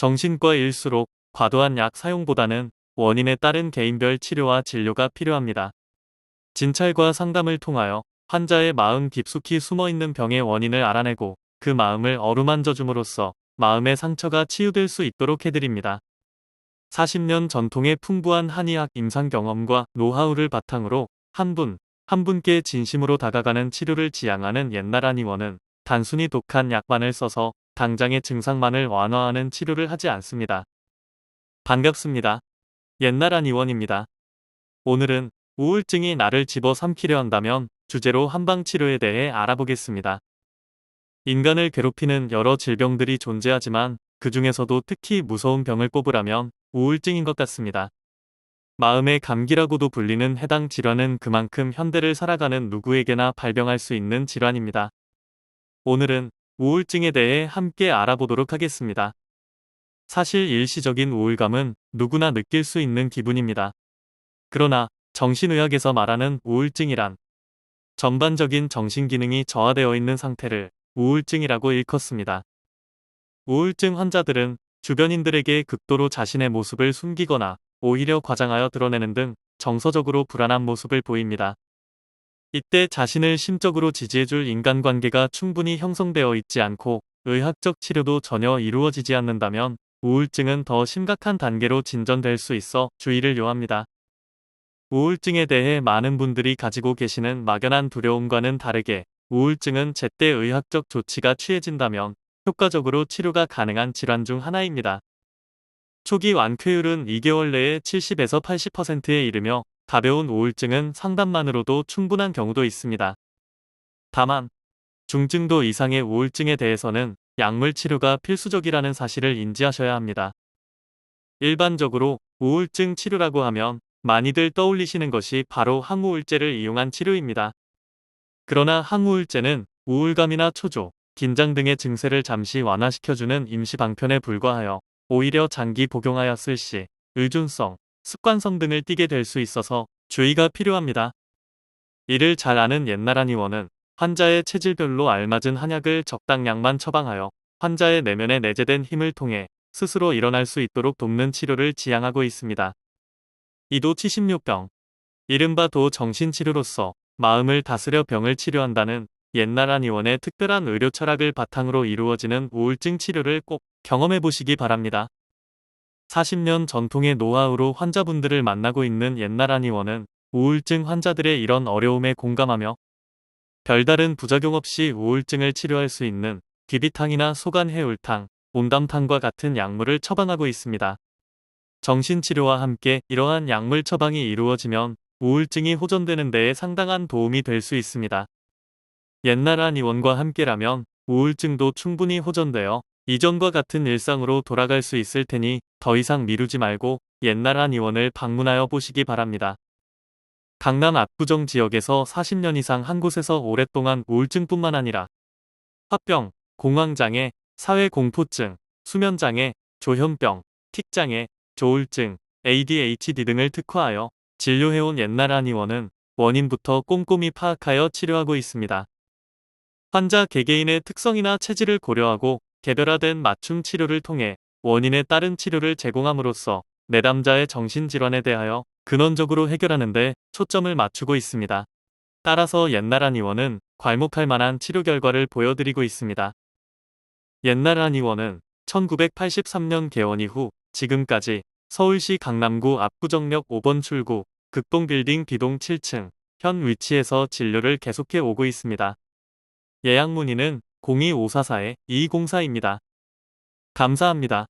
정신과일수록 과도한 약 사용보다는 원인에 따른 개인별 치료와 진료가 필요합니다. 진찰과 상담을 통하여 환자의 마음 깊숙이 숨어있는 병의 원인을 알아내고 그 마음을 어루만져 줌으로써 마음의 상처가 치유될 수 있도록 해드립니다. 40년 전통의 풍부한 한의학 임상 경험과 노하우를 바탕으로 한 분, 한 분께 진심으로 다가가는 치료를 지향하는 옛날 한의원은 단순히 독한 약만을 써서 당장의 증상만을 완화하는 치료를 하지 않습니다. 반갑습니다. 옛날 한 의원입니다. 오늘은 우울증이 나를 집어삼키려 한다면 주제로 한방 치료에 대해 알아보겠습니다. 인간을 괴롭히는 여러 질병들이 존재하지만 그 중에서도 특히 무서운 병을 꼽으라면 우울증인 것 같습니다. 마음의 감기라고도 불리는 해당 질환은 그만큼 현대를 살아가는 누구에게나 발병할 수 있는 질환입니다. 오늘은 우울증에 대해 함께 알아보도록 하겠습니다. 사실 일시적인 우울감은 누구나 느낄 수 있는 기분입니다. 그러나 정신의학에서 말하는 우울증이란 전반적인 정신기능이 저하되어 있는 상태를 우울증이라고 일컫습니다. 우울증 환자들은 주변인들에게 극도로 자신의 모습을 숨기거나 오히려 과장하여 드러내는 등 정서적으로 불안한 모습을 보입니다. 이때 자신을 심적으로 지지해줄 인간관계가 충분히 형성되어 있지 않고 의학적 치료도 전혀 이루어지지 않는다면 우울증은 더 심각한 단계로 진전될 수 있어 주의를 요합니다. 우울증에 대해 많은 분들이 가지고 계시는 막연한 두려움과는 다르게 우울증은 제때 의학적 조치가 취해진다면 효과적으로 치료가 가능한 질환 중 하나입니다. 초기 완쾌율은 2개월 내에 70에서 80%에 이르며 가벼운 우울증은 상담만으로도 충분한 경우도 있습니다. 다만 중증도 이상의 우울증에 대해서는 약물 치료가 필수적이라는 사실을 인지하셔야 합니다. 일반적으로 우울증 치료라고 하면 많이들 떠올리시는 것이 바로 항우울제를 이용한 치료입니다. 그러나 항우울제는 우울감이나 초조, 긴장 등의 증세를 잠시 완화시켜주는 임시 방편에 불과하여 오히려 장기 복용하였을 시 의존성, 습관성 등을 띠게 될 수 있어서 주의가 필요합니다. 이를 잘 아는 옛날 한의원은 환자의 체질별로 알맞은 한약을 적당량만 처방하여 환자의 내면에 내재된 힘을 통해 스스로 일어날 수 있도록 돕는 치료를 지향하고 있습니다. 이도 76병 이른바 도 정신치료로서 마음을 다스려 병을 치료한다는 옛날 한의원의 특별한 의료 철학을 바탕으로 이루어지는 우울증 치료를 꼭 경험해 보시기 바랍니다. 40년 전통의 노하우로 환자분들을 만나고 있는 옛날 한의원은 우울증 환자들의 이런 어려움에 공감하며 별다른 부작용 없이 우울증을 치료할 수 있는 귀비탕이나 소간해울탕, 온담탕과 같은 약물을 처방하고 있습니다. 정신치료와 함께 이러한 약물 처방이 이루어지면 우울증이 호전되는 데에 상당한 도움이 될 수 있습니다. 옛날 한의원과 함께라면 우울증도 충분히 호전되어 이전과 같은 일상으로 돌아갈 수 있을 테니 더 이상 미루지 말고 옛날 한의원을 방문하여 보시기 바랍니다. 강남 압구정 지역에서 40년 이상 한 곳에서 오랫동안 우울증뿐만 아니라 화병, 공황장애, 사회공포증, 수면장애, 조현병, 틱장애, 조울증, ADHD 등을 특화하여 진료해온 옛날 한의원은 원인부터 꼼꼼히 파악하여 치료하고 있습니다. 환자 개개인의 특성이나 체질을 고려하고 개별화된 맞춤 치료를 통해 원인에 따른 치료를 제공함으로써 내담자의 정신질환에 대하여 근원적으로 해결하는 데 초점을 맞추고 있습니다. 따라서 옛날 한의원은 괄목할 만한 치료 결과를 보여드리고 있습니다. 옛날 한의원은 1983년 개원 이후 지금까지 서울시 강남구 압구정역 5번 출구 극동빌딩 B동 7층 현 위치에서 진료를 계속해 오고 있습니다. 예약 문의는 02544-2204입니다. 감사합니다.